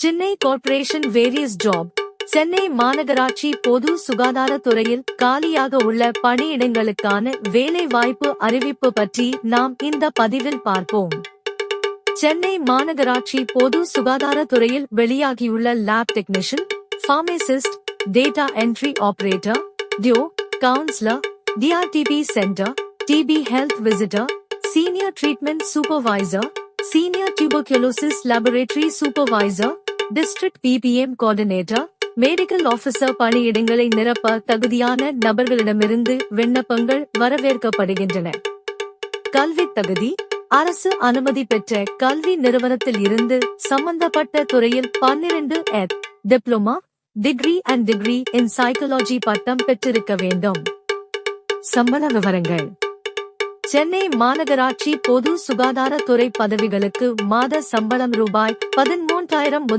Chennai corporation various job Chennai மாநகராட்சி பொது சுகாதாரத்துறையில் காலியாக உள்ள பணியிடங்களுக்கான வேலை வாய்ப்பு அறிவிப்பு பற்றி நாம் இந்த பதிவில் பார்ப்போம் சென்னை மாநகராட்சி பொது சுகாதாரத்துறையில் வெளியாகியுள்ள lab technician pharmacist data entry operator DEO counsellor DRTB centre TB health visitor senior treatment supervisor senior tuberculosis laboratory supervisor district PPM coordinator medical officer பணியிடங்களை நிரப்ப தகுதியான நபர்களிடமிருந்து விண்ணப்பங்கள் வரவேற்கப்படுகின்றன. கல்வி தகுதி அரசு அனுமதி பெற்ற கல்வி நிறுவனத்தில் இருந்து சம்பந்தப்பட்ட துறையில் பன்னிரண்டு எத் diploma degree and degree in psychology பட்டம் பெற்றிருக்க வேண்டும். சம்பள விவரங்கள். சென்னை மாநகராட்சி பொது சுகாதாரத்துறை பதவிகளுக்கு மாத சம்பளம் ரூபாய் பதிமூன்றாயிரம் முதல்